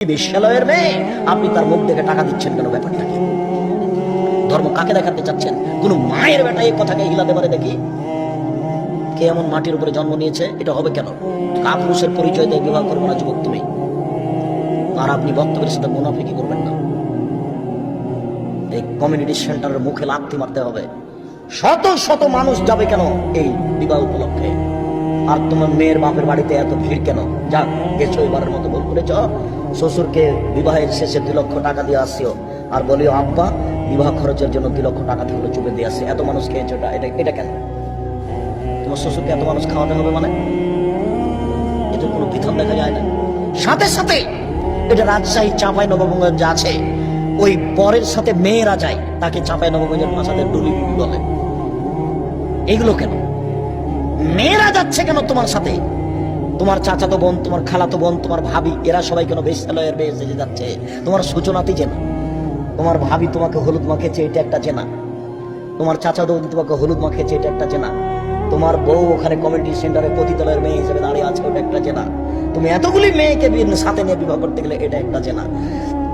বিশ্বলয়ের মেয়ে। আপনি তার মুখ দেখে টাকা দিচ্ছেন কেন ব্যাপারটা কি? ধর্ম কাকে দেখাতে চাচ্ছেন? কোন মায়ের বেটা এই কথাকে হিলাতে পারে দেখি? কে এমন মাটির উপরে জন্ম নিয়েছে? এটা হবে কেন? কাপুরুষের পরিচয় দিয়ে বিবাহ করব না, যুবক তুমি। আর আপনি বক্তব্যের সাথে মুনাফিকি করবেন না। এই কমিউনিটি সেন্টারের মুখে লাথি মারতে হবে। শত শত মানুষ যাবে কেন এই বিবাহ উপলক্ষে? আর তোমার মেয়ের বাপের বাড়িতে এত ভিড় কেন? যাক, গেছো এবারের মতো ভুল করেছ। শ্বশুরকে বিবাহের শেষে দুই লক্ষ টাকা দিয়ে আসিও। আর বলিও, আব্বা, বিবাহ খরচের জন্য দুই লক্ষ টাকা দিয়ে চুপে দিয়ে আসছে এত মানুষ খেয়েছো, এটা এটা কেন? তোমার শ্বশুরকে এত মানুষ খাওয়াতে হবে মানে? এদের কোনো বিধান দেখা যায় না। সাথে সাথে এটা রাজশাহী চাঁপাই নবগঞ্জ আছে, ওই পরের সাথে মেয়েরা যায়, তাকে চাঁপাই নবগঞ্জের ভাষাতে ডুলি বলে। এগুলো কেন? মেয়েরা যাচ্ছে কেন তোমার সাথে? তোমার চাচাতো বোন, তোমার খালাতো বোন, তোমার ভাবি, এরা সবাই কেন বেশালয়ের বেশ যাচ্ছে? তোমার সূচনাতি চেনা তোমার ভাবি তোমাকে হলুদ মাখেছে এটা একটা চেনা তোমার চাচা বৌদি তোমাকে হলুদ মাখেছে এটা একটা চেনা তোমার বউ ওখানে কমিউনিটি সেন্টারে পতিতলের মেয়ে হিসেবে দাঁড়িয়ে আছে, ওটা একটা চেনা তুমি এতগুলি মেয়েকে সাথে নিয়ে বিবাহ করতে গেলে এটা একটা চেনা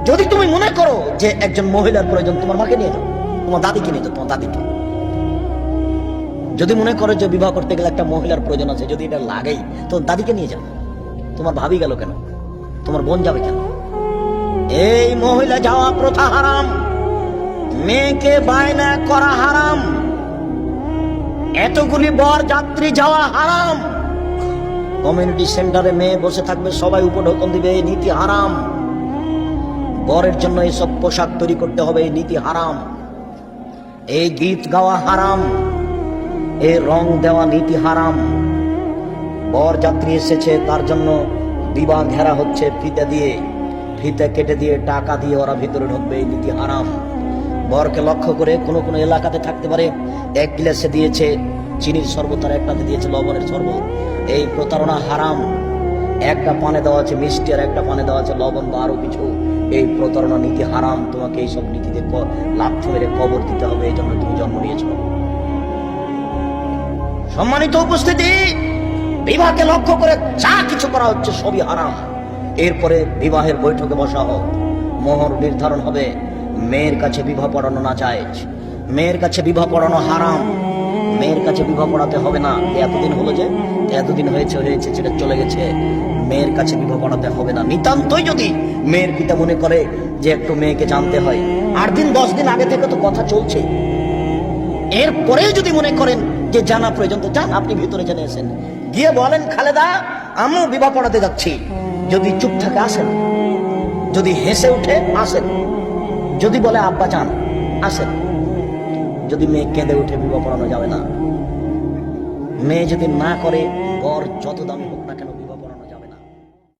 যদি তুমি মনে করো যে একজন মহিলার প্রয়োজন, তোমার মাকে নিয়ে যাও। তোমার দাদিকে নিয়ে যাও, তোমার দাদিকে। যদি মনে করো যে বিবাহ করতে গেলে একটা মহিলার প্রয়োজন আছে, যদি এটা লাগেই, তো দাদিকে নিয়ে যাও। তোমার ভাবি গেল কেন? তোমার বোন যাবে কেন? এই মহিলা যাওয়া প্রথা হারাম। মেয়েকে বায়না করা হারাম। এতগুলি বর যাত্রী যাওয়া হারাম। কমিউনিটি সেন্টারে মেয়ে বসে থাকবে, সবাই উপঢৌকন দিবে, এই নীতি হারাম। বরের জন্য এইসব পোশাক তৈরি করতে হবে, এই নীতি হারাম। এই গীত গাওয়া হারাম। এই রং দেওয়া নীতি হারাম। বর যাত্রী এসেছে, তার জন্য বিবাহ ঘেরা হচ্ছে ফিতে দিয়ে। ফিতে কেটে দিয়ে টাকা দিয়ে ওরা ভিতরে ঢুকবে, এই নীতি হারাম। বরকে লক্ষ্য করে কোনো কোনো এলাকাতে থাকতে পারে। এক গ্লাসে দিয়েছে চিনির শরবত আর একটাতে দিয়েছে লবণের শরবত। এই প্রতারণা হারাম। একটা পানে দেওয়া আছে মিষ্টি আর একটা পানে দেওয়া আছে লবণ বা আরও কিছু। এই প্রতারণা নীতি হারাম। তোমাকে এইসব নীতিতে লাথি মেরে কবর দিতে হবে, এই জন্য তুমি জন্ম নিয়েছো। সম্মানিত উপস্থিতি বিবাহকে লক্ষ্য করে যা কিছু করা হচ্ছে সবই হারাম। এরপরে বিবাহের বৈঠকে বসা হোক। মোহর নির্ধারণ হবে। মেয়ের কাছে বিবাহ পড়ানো না যায় মেয়ের কাছে বিবাহ পড়ানো হারাম। মেয়ের কাছে বিবাহ পড়াতে হবে না। এতদিন হলো যে, এতদিন হয়েছে হয়েছে সেটা চলে গেছে। মেয়ের কাছে বিবাহ পড়াতে হবে না। নিতান্তই যদি মেয়ের পিতা মনে করে যে একটু মেয়েকে জানতে হয়। আট দিন, দশ দিন আগে থেকে তো কথা চলছে। এরপরে যদি মনে করেন যে জানা প্রয়োজন, তো যান আপনি ভিতরে জেনে আসেন। গিয়ে বলেন, খালেদা, আমিও বিবাহ পড়াতে যাচ্ছি। যদি চুপ থাকে, আসেন। যদি হেসে উঠে আসেন। যদি বলে, আব্বা চান আসেন। যদি মেয়ে কেঁদে উঠে বিবাহ পড়ানো যাবে না। মেয়ে যদি না করে বর যত দাম হোক না কেন